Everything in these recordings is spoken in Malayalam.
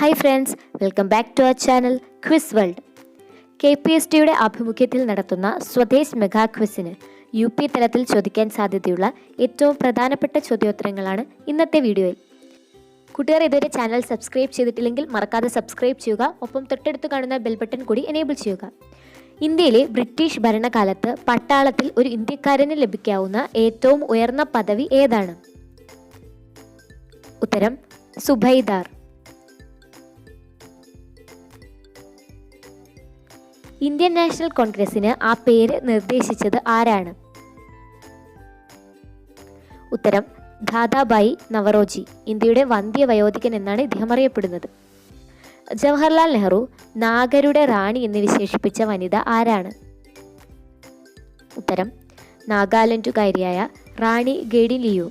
Hi friends welcome back to our channel quiz world K P S ടിയുടെ ആഭിമുഖ്യത്തിൽ നടത്തുന്ന സ്വദേശ് മെഗാ ക്വിസിന് യു പി തലത്തിൽ ചോദിക്കാൻ സാധ്യതയുള്ള ഏറ്റവും പ്രധാനപ്പെട്ട ചോദ്യോത്തരങ്ങളാണ് ഇന്നത്തെ വീഡിയോയിൽ. കൂട്ടുകാർ ഇതുവരെ ചാനൽ സബ്സ്ക്രൈബ് ചെയ്തിട്ടില്ലെങ്കിൽ മറക്കാതെ സബ്സ്ക്രൈബ് ചെയ്യുക ഒപ്പം തൊട്ടടുത്ത് കാണുന്ന ബെൽ ബട്ടൺ കൂടി എനേബിൾ ചെയ്യുക. ഇന്ത്യയിലെ ബ്രിട്ടീഷ് ഭരണകാലത്ത് പട്ടാളത്തിൽ ഒരു ഇന്ത്യക്കാരന് ലഭിക്കാവുന്ന ഏറ്റവും ഉയർന്ന പദവി ഏതാണ്? ഉത്തരം സുബൈദാർ. ഇന്ത്യൻ നാഷണൽ കോൺഗ്രസിന് ആ പേര് നിർദ്ദേശിച്ചത് ആരാണ്? ഉത്തരം ദാദാബായി നവറോജി ഇന്ത്യയുടെ വന്ധ്യ വയോധികൻ എന്നാണ് ഇദ്ദേഹം അറിയപ്പെടുന്നത്. ജവഹർലാൽ നെഹ്റു നാഗരുടെ റാണി എന്ന് വിശേഷിപ്പിച്ച വനിത ആരാണ്? ഉത്തരം നാഗാലാൻഡുകാരിയായ റാണി ഗെഡിലിയു.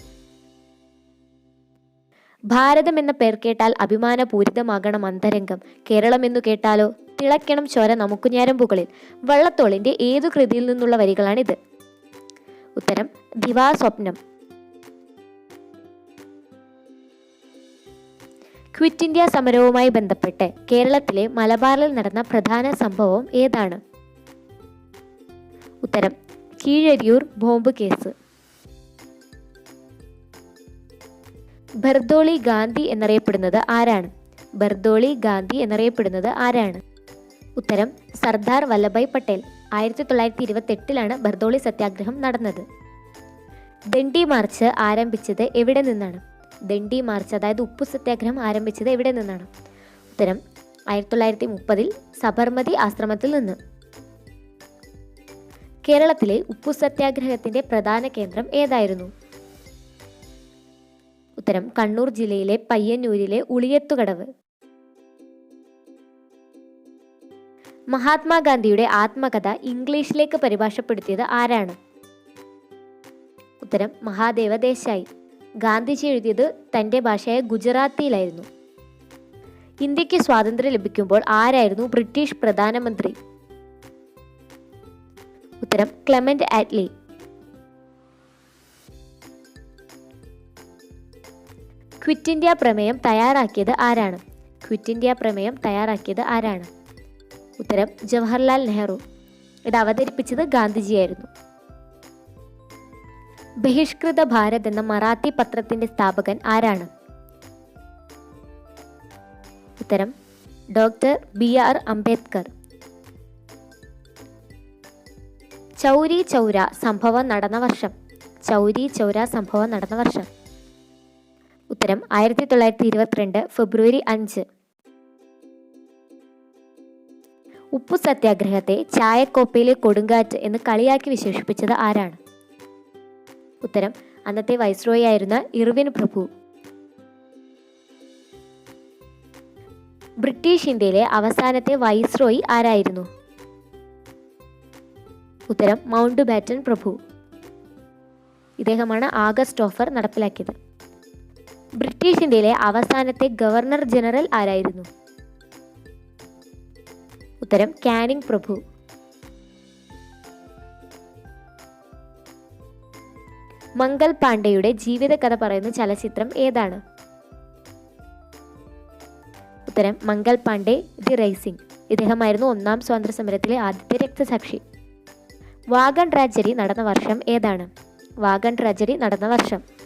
ഭാരതം എന്ന പേർ കേട്ടാൽ അഭിമാനപൂരിതമാകണം അന്തരംഗം. കേരളം എന്നു കേട്ടാലോ? തിളയ്ക്കണം ചോര നമുക്ക് ഞരമ്പുകളിൽ വള്ളത്തോളിന്റെ ഏതു കൃതിയിൽ നിന്നുള്ള വരികളാണിത്? ഉത്തരം ദിവാസ്വപ്നം. ക്വിറ്റ് ഇന്ത്യ സമരവുമായി ബന്ധപ്പെട്ട് കേരളത്തിലെ മലബാറിൽ നടന്ന പ്രധാന സംഭവം ഏതാണ്? ഉത്തരം കീഴരിയൂർ ബോംബ് കേസ്. ബർദോളി ഗാന്ധി എന്നറിയപ്പെടുന്നത് ആരാണ്? ബർദോളി ഗാന്ധി എന്നറിയപ്പെടുന്നത് ആരാണ്? ഉത്തരം സർദാർ വല്ലഭായ് പട്ടേൽ. ആയിരത്തി തൊള്ളായിരത്തി ഇരുപത്തി എട്ടിലാണ് ബർദോളി സത്യാഗ്രഹം നടന്നത്. ദണ്ഡി മാർച്ച് ആരംഭിച്ചത് എവിടെ നിന്നാണ്? ദണ്ഡി മാർച്ച് അതായത് ഉപ്പു സത്യാഗ്രഹം ആരംഭിച്ചത് എവിടെ നിന്നാണ്? ഉത്തരം ആയിരത്തി തൊള്ളായിരത്തി മുപ്പതിൽ സബർമതി ആശ്രമത്തിൽ നിന്ന്. കേരളത്തിലെ ഉപ്പു സത്യാഗ്രഹത്തിന്റെ പ്രധാന കേന്ദ്രം ഏതായിരുന്നു? ഉത്തരം കണ്ണൂർ ജില്ലയിലെ പയ്യന്നൂരിലെ ഉളിയത്തുകടവ്. മഹാത്മാഗാന്ധിയുടെ ആത്മകഥ ഇംഗ്ലീഷിലേക്ക് പരിഭാഷപ്പെടുത്തിയത് ആരാണ്? ഉത്തരം മഹാദേവ ദേശായി. ഗാന്ധിജി എഴുതിയത് തന്റെ ഭാഷയായ ഗുജറാത്തിയിലായിരുന്നു. ഇന്ത്യയ്ക്ക് സ്വാതന്ത്ര്യം ലഭിക്കുമ്പോൾ ആരായിരുന്നു ബ്രിട്ടീഷ് പ്രധാനമന്ത്രി? ഉത്തരം ക്ലെമന്റ് ആറ്റ്ലി. ക്വിറ്റ് ഇന്ത്യ പ്രമേയം തയ്യാറാക്കിയത് ആരാണ്? ക്വിറ്റ് ഇന്ത്യ പ്രമേയം തയ്യാറാക്കിയത് ആരാണ്? ഉത്തരം ജവഹർലാൽ നെഹ്റു. ഇത് അവതരിപ്പിച്ചത് ഗാന്ധിജിയായിരുന്നു. ബഹിഷ്കൃത ഭാരത് എന്ന മറാത്തി പത്രത്തിന്റെ സ്ഥാപകൻ ആരാണ്? ഉത്തരം doctor B R Ambedkar. Chauri Chaura സംഭവം നടന്ന വർഷം ചൗരി ചൗര സംഭവം നടന്ന വർഷം ഉത്തരം ആയിരത്തി തൊള്ളായിരത്തി ഇരുപത്തിരണ്ട് ഫെബ്രുവരി അഞ്ച്. ഉപ്പു സത്യാഗ്രഹത്തെ ചായക്കോപ്പയിലെ കൊടുങ്കാറ്റ് എന്ന് കളിയാക്കി വിശേഷിപ്പിച്ചത് ആരാണ്? ഉത്തരം അന്നത്തെ വൈസ്രോയി ആയിരുന്ന ഇർവിൻ പ്രഭു. ബ്രിട്ടീഷ് ഇന്ത്യയിലെ അവസാനത്തെ വൈസ്രോയി ആരായിരുന്നു? ഉത്തരം മൗണ്ട് ബാറ്റൻ പ്രഭു. ഇദ്ദേഹമാണ് ആഗസ്റ്റ് ഓഫർ നടപ്പിലാക്കിയത്. ബ്രിട്ടീഷ് ഇന്ത്യയിലെ അവസാനത്തെ ഗവർണർ ജനറൽ ആരായിരുന്നു? ഉത്തരം കാനിങ് പ്രഭു. മംഗൾ പാണ്ഡെയുടെ ജീവിതകഥ പറയുന്ന ചലച്ചിത്രം ഏതാണ്? ഉത്തരം മംഗൾ പാണ്ഡെ ദി റൈസിംഗ്. ഇദ്ദേഹമായിരുന്നു ഒന്നാം സ്വാതന്ത്ര്യ സമരത്തിലെ ആദ്യത്തെ രക്തസാക്ഷി. വാഗൺ ട്രാജഡി നടന്ന വർഷം ഏതാണ്? വാഗൺ ട്രാജഡി നടന്ന വർഷം.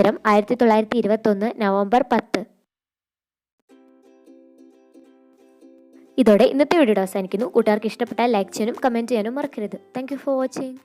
ഉത്തരം ആയിരത്തി തൊള്ളായിരത്തി ഇരുപത്തൊന്ന് നവംബർ പത്ത്. ഇതോടെ ഇന്നത്തെ വീഡിയോ അവസാനിക്കുന്നു. കൂട്ടുകാർക്ക് ഇഷ്ടപ്പെട്ടാൽ ലൈക്ക് ചെയ്യാനും കമന്റ് ചെയ്യാനും മറക്കരുത്. Thank for watching